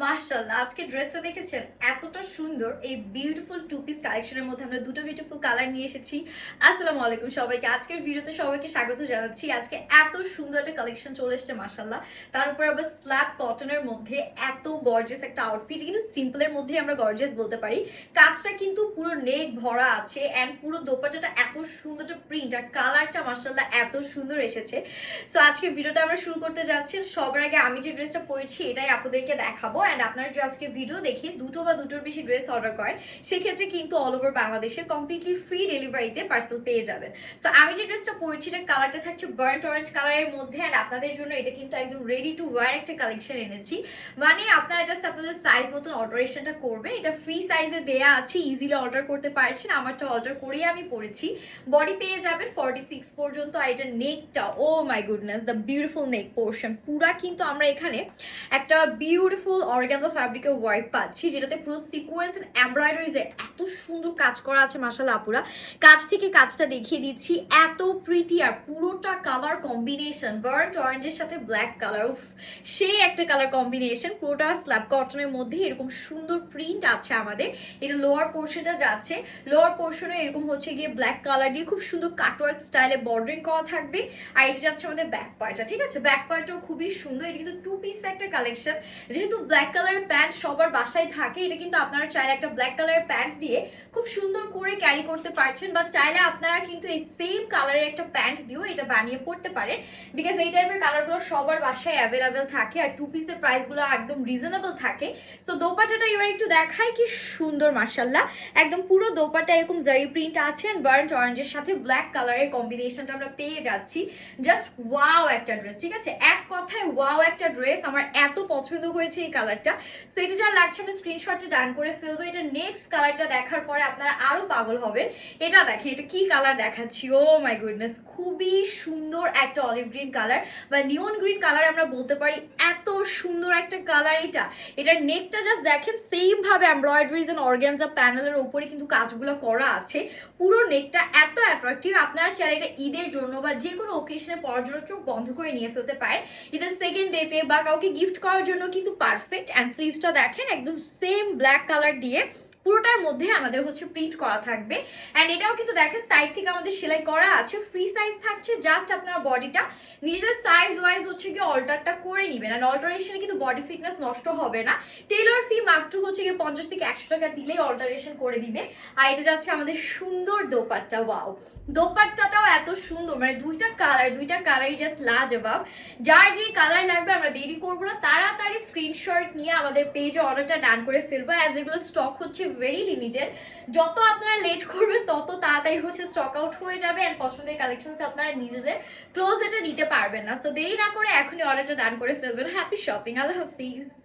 মার্শাল্লাহ আজকে ড্রেসটা দেখেছেন? এতটা সুন্দর, এই বিউটিফুল টু পিস কালেকশনের মধ্যে আমরা দুটো বিউটিফুল কালার নিয়ে এসেছি। আসসালামু আলাইকুম সবাইকে। আজকের ভিডিওতে সবাইকে স্বাগত জানাচ্ছি। আজকে এত সুন্দর একটা কালেকশন চলে এসেছে মার্শাল্লাহ তার উপর আবার স্ল্যাব কটনের মধ্যে এত গর্জিয়াস একটা আউটফিট কিন্তু সিম্পলের মধ্যে আমরা গর্জেস বলতে পারি। কাজটা কিন্তু পুরো নেক ভরা আছে অ্যান্ড পুরো দোপাটাটা এত সুন্দর একটা প্রিন্ট আর কালারটা মার্শাল্লাহ এত সুন্দর এসেছে। সো আজকে ভিডিওটা আমরা শুরু করতে যাচ্ছি। সবার আগে আমি যে ড্রেসটা পরেছি, এটাই আপনাদেরকে দেখাবো। অ্যান্ড আপনারা যে আজকে ভিডিও দেখে দুটো বা দুটোর বেশি ড্রেস অর্ডার করেন, সেক্ষেত্রে কিন্তু অল ওভার বাংলাদেশে কমপ্লিটলি ফ্রি ডেলিভারিতে পার্সেল পেয়ে যাবেন। তো আমি যে ড্রেসটা পরেছি এটা কালারটা থাকছে বার্ন্ট অরেঞ্জ কালারের মধ্যে অ্যান্ড আপনাদের জন্য এটা কিন্তু একদম রেডি টু ওয়ার একটা কালেকশন এনেছি। মানে আপনারা জাস্ট আপনাদের সাইজ মতন অল্টারেশনটা করবেন। এটা ফ্রি সাইজে দেয়া আছে ইজিলি অর্ডার করতে পারছেন। আমারটা অর্ডার করেই আমি পরেছি। বডি পেয়ে যাবেন ফর্টি সিক্স পর্যন্ত আর এটা নেকটা ও my goodness the beautiful neck portion পুরা কিন্তু আমরা এখানে একটা বিউটিফুল অর্গানজা ফ্যাব্রিকের ওয়ার্ক পাচ্ছি, যেটাতে পুরো সিকোয়েন্স এন্ড এমব্রয়ডারিজে এত সুন্দর কাজ করা আছে মাসাল্লাহ আপুরা। কাজ থেকে কাজটা দেখিয়ে দিচ্ছি, এত প্রিটি আর পুরোটা কালার কম্বিনেশন বার্ন্ট অরেঞ্জের সাথে ব্ল্যাক কালার সেই একটা কালার কম্বিনেশন পুরোটা স্ল্যাব কটনের মধ্যে এরকম সুন্দর প্রিন্ট আছে আমাদের। এটা লোয়ার পোর্শনটা যাচ্ছে লোয়ার পোর্শনে এরকম হচ্ছে গিয়ে ব্ল্যাক কালার দিয়ে খুব সুন্দর কাটওয়ার্ক স্টাইলে বর্ডারিং করা থাকবে। আর এটা যাচ্ছে আমাদের ব্যাক পার্টটা ঠিক আছে? ব্যাক পার্টটাও খুবই সুন্দর, এটা কিন্তু টু পিস একটা কালেকশন যেহেতু ব্ল্যাক কালারের প্যান্ট সবার বাসায় থাকে, এটা কিন্তু আপনারা চাইলে একটা ব্ল্যাক কালারের প্যান্ট দিয়ে খুব সুন্দর করে ক্যারি করতে পারছেন বা চাইলে আপনারা কিন্তু এই সেম কালারের একটা প্যান্ট দিয়েও এটা বানিয়ে পড়তে পারেন বিকজ এই টাইপের কালারগুলো সবার বাসায় অ্যাভেলেবেল থাকে, আর টু পিসের প্রাইসগুলো একদম রিজনেবল থাকে। সো দোপাটাটা এবার একটু দেখাই কি সুন্দর মার্শাল্লাহ একদম পুরো দোপাটা এরকম জারি প্রিন্ট আছে বার্ন্ট অরেঞ্জের সাথে ব্ল্যাক কালারের কম্বিনেশনটা আমরা পেয়ে যাচ্ছি। জাস্ট ওয়াও একটা ড্রেস ঠিক আছে? এক কথায় ওয়াও একটা ড্রেস আমার এত পছন্দ হয়েছে এই কালারটা সো এটা যা লাগছে আমি স্ক্রিনশটটা ডান করে ফেলব। এটা নেক্সট কালারটা দেখার পরে আপনারা আরও পাগল হবেন। এটা দেখেন, এটা কি কালার দেখাচ্ছি? ও মাই গুডনেস খুবই সুন্দর একটা অলিভ গ্রিন কালার বা নিয়ন গ্রিন কালার আমরা বলতে পারি। এত সুন্দর একটা কালার এটা। এটার নেকটা জাস্ট দেখেন সেম ভাবে এমব্রয়ডারিজ এন্ড অর্গানজা প্যানেলের উপরে কিন্তু কাজগুলো করা আছে। পুরো নেকটা এত অ্যাট্রাকটিভ আপনারা চাইলে এটা ঈদের জন্য বা যে কোনো ওকেশনে পরার জন্য চোখ বন্ধ করে নিয়ে ফেলতে পারেন। ঈদের সেকেন্ড ডেতে বা কাউকে গিফট করার জন্য কিন্তু পারফেক্ট অ্যান্ড স্লিভসটা দেখেন একদম সেম ব্ল্যাক কালার দিয়ে পুরোটার মধ্যে আমাদের হচ্ছে প্রিন্ট করা থাকবে। অ্যান্ড এটাও কিন্তু দেখেন সাইড থেকে আমাদের সেলাই করা আছে। ফ্রি সাইজ থাকছে জাস্ট আপনার বডিটা নিজেদের সাইজ ওয়াইজ হচ্ছে গিয়ে অল্টারটা করে নেবেন। অ্যান্ড অল্টারেশনে কিন্তু বডি ফিটনেস নষ্ট হবে না। টেলর ফি মাত্র হচ্ছে গিয়ে পঞ্চাশ থেকে একশো টাকা দিলেই অল্টারেশন করে দিবে। আর এটা যাচ্ছে আমাদের সুন্দর দোপাট্টা ওয়াও দোপাট্টাটাও এত সুন্দর মানে দুইটা কালার দুইটা কালারই জাস্ট লাজবাব। যার যে কালার লাগবে আমরা দেরি করব না। তাড়াতাড়ি স্ক্রিনশট নিয়ে আমাদের পেজে অর্ডারটা ডান করে ফেলব। অ্যাজ এগুলো স্টক হচ্ছে ভেরি লিমিটেড যত আপনারা লেট করবেন, তত তাড়াতাড়ি হচ্ছে স্টক আউট হয়ে যাবে আর পছন্দের কালেকশন আপনারা নিজেদের ক্লোজ এটা নিতে পারবেন না। সো দেরি না করে এখনই অর্ডারটা ডান করে ফেলবেন। হ্যাপি শপিং আল্লাহ হাফিজ।